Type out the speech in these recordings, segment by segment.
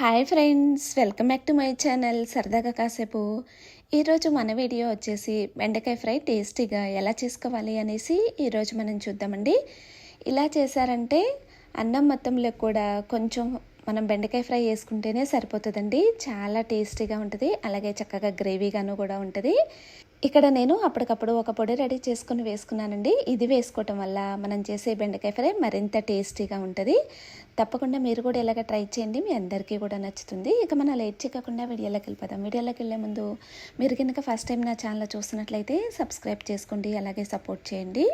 Hi friends welcome back to my channel సరదాగా కాసేపు. ఈరోజు మన వీడియో వచ్చేసి బెండకాయ ఫ్రై టేస్టీగా ఎలా చేసుకోవాలి అనేసి ఈరోజు మనం చూద్దామండి. ఇలా చేశారంటే అన్నం మొత్తంలో కూడా కొంచెం మనం బెండకాయ ఫ్రై వేసుకుంటేనే సరిపోతుందండి. చాలా టేస్టీగా ఉంటుంది. అలాగే చక్కగా గ్రేవీగాను కూడా ఉంటుంది. ఇక్కడ నేను అప్పటికప్పుడు ఒక పొడి రెడీ చేసుకుని వేసుకున్నానండి. ఇది వేసుకోవటం వల్ల మనం చేసే బెండకాయ ఫ్రై మరింత టేస్టీగా ఉంటుంది. తప్పకుండా మీరు కూడా ఇలాగ ట్రై చేయండి. మీ అందరికీ కూడా నచ్చుతుంది. ఇక మనం లేట్ చేయకుండా వీడియోలోకి వెళ్ళిపోదాం. వీడియోలోకి వెళ్ళే ముందు మీరు కనుక ఫస్ట్ టైం నా ఛానల్ చూస్తున్నట్లయితే సబ్స్క్రైబ్ చేసుకోండి. అలాగే సపోర్ట్ చేయండి.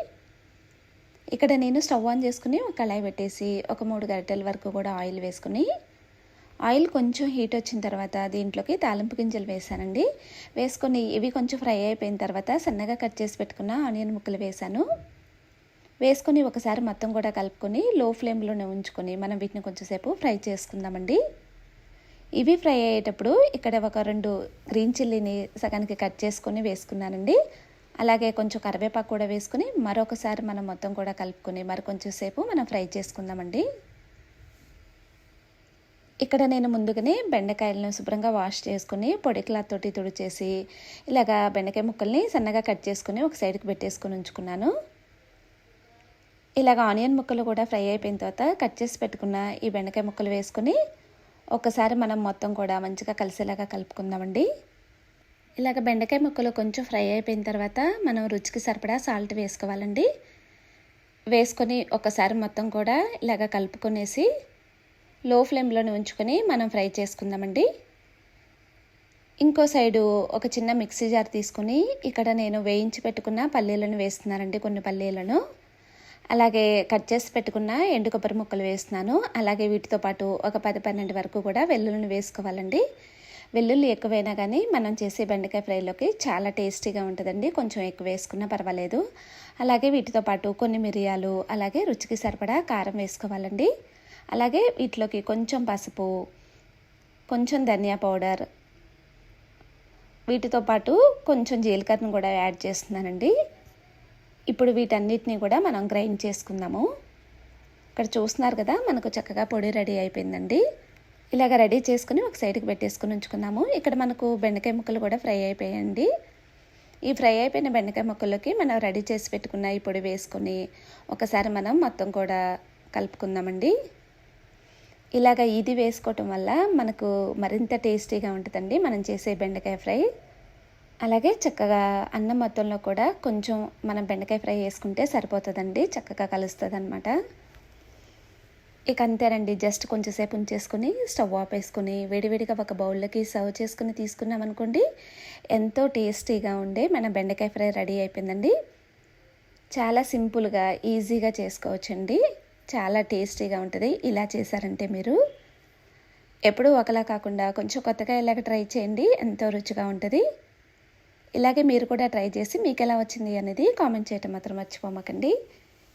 ఇక్కడ నేను స్టవ్ ఆన్ చేసుకుని ఒక కళాయి పెట్టేసి ఒక మూడు గరిటెల వరకు కూడా ఆయిల్ వేసుకుని ఆయిల్ కొంచెం హీట్ వచ్చిన తర్వాత దీంట్లోకి తాలింపు గింజలు వేసానండి వేసుకొని ఇవి కొంచెం ఫ్రై అయిపోయిన తర్వాత సన్నగా కట్ చేసి పెట్టుకున్న ఆనియన్ ముక్కలు వేసాను వేసుకొని ఒకసారి మొత్తం కూడా కలుపుకొని లో ఫ్లేమ్లోనే ఉంచుకొని మనం వీటిని కొంచెంసేపు ఫ్రై చేసుకుందామండి. ఇవి ఫ్రై అయ్యేటప్పుడు ఇక్కడ ఒక రెండు గ్రీన్ చిల్లీని సగానికి కట్ చేసుకొని వేసుకున్నానండి. అలాగే కొంచెం కరివేపాకు కూడా వేసుకుని మరొకసారి మనం మొత్తం కూడా కలుపుకొని మరి కొంచెం సేపు మనం ఫ్రై చేసుకుందామండి. ఇక్కడ నేను ముందుగానే బెండకాయలను శుభ్రంగా వాష్ చేసుకుని పొడి క్లాత్ తోటి తుడిచేసి ఇలాగా బెండకాయ ముక్కల్ని సన్నగా కట్ చేసుకుని ఒక సైడ్కి పెట్టేసుకుని ఉంచుకున్నాను. ఇలాగ ఆనియన్ ముక్కలు కూడా ఫ్రై అయిపోయిన తర్వాత కట్ చేసి పెట్టుకున్న ఈ బెండకాయ ముక్కలు వేసుకుని ఒకసారి మనం మొత్తం కూడా మంచిగా కలిసేలాగా కలుపుకుందామండి. ఇలాగ బెండకాయ ముక్కలు కొంచెం ఫ్రై అయిపోయిన తర్వాత మనం రుచికి సరిపడా సాల్ట్ వేసుకోవాలండి. వేసుకొని ఒకసారి మొత్తం కూడా ఇలాగ కలుపుకొనేసి లో ఫ్లేమ్లోనే ఉంచుకొని మనం ఫ్రై చేసుకుందామండి. ఇంకో సైడు ఒక చిన్న మిక్సీ జార్ తీసుకుని ఇక్కడ నేను వేయించి పెట్టుకున్న పల్లీలను వేస్తున్నానండి కొన్ని పల్లీలను. అలాగే కట్ చేసి పెట్టుకున్న ఎండు కొబ్బరి ముక్కలు వేస్తున్నాను. అలాగే వీటితో పాటు ఒక పది పన్నెండు వరకు కూడా వెల్లుల్లిని వేసుకోవాలండి. వెల్లుల్లి ఎక్కువైనా కానీ మనం చేసే బెండకాయ ఫ్రైలోకి చాలా టేస్టీగా ఉంటుందండి. కొంచెం ఎక్కువ వేసుకున్నా పర్వాలేదు. అలాగే వీటితో పాటు కొన్ని మిరియాలు అలాగే రుచికి సరిపడా కారం వేసుకోవాలండి. అలాగే వీటిలోకి కొంచెం పసుపు కొంచెం ధనియా పౌడర్ వీటితో పాటు కొంచెం జీలకర్రను కూడా యాడ్ చేస్తున్నానండి. ఇప్పుడు వీటన్నిటిని కూడా మనం గ్రైండ్ చేసుకుందాము. ఇక్కడ చూస్తున్నారు కదా మనకు చక్కగా పొడి రెడీ అయిపోయిందండి. ఇలాగ రెడీ చేసుకుని ఒక సైడ్కి పెట్టేసుకుని ఉంచుకున్నాము ఇక్కడ మనకు బెండకాయ ముక్కలు కూడా ఫ్రై అయిపోయాయండి. ఈ ఫ్రై అయిపోయిన బెండకాయ ముక్కలకి మనం రెడీ చేసి పెట్టుకున్న ఈ పొడి వేసుకొని ఒకసారి మనం మొత్తం కూడా కలుపుకుందామండి. ఇలాగ ఇది వేసుకోవటం వల్ల మనకు మరింత టేస్టీగా ఉంటుందండి మనం చేసే బెండకాయ ఫ్రై. అలాగే చక్కగా అన్నం మొత్తంలో కూడా కొంచెం మనం బెండకాయ ఫ్రై వేసుకుంటే సరిపోతుందండి చక్కగా కలుస్తుంది అనమాట ఇక అంతేనండి జస్ట్ కొంచెంసేపు ఉంచేసుకొని స్టవ్ ఆఫ్ వేసుకుని వేడివేడిగా ఒక బౌల్లోకి సర్వ్ చేసుకుని తీసుకున్నామనుకోండి ఎంతో టేస్టీగా ఉండే మన బెండకాయ ఫ్రై రెడీ అయిపోయిందండి. చాలా సింపుల్గా ఈజీగా చేసుకోవచ్చండి. చాలా టేస్టీగా ఉంటుంది. ఇలా చేశారంటే మీరు ఎప్పుడూ ఒకలా కాకుండా కొంచెం కొత్తగా ఇలాగ ట్రై చేయండి. ఎంతో రుచిగా ఉంటుంది. ఇలాగే మీరు కూడా ట్రై చేసి మీకు ఎలా వచ్చింది అనేది కామెంట్ చేయటం మాత్రం మర్చిపోమకండి.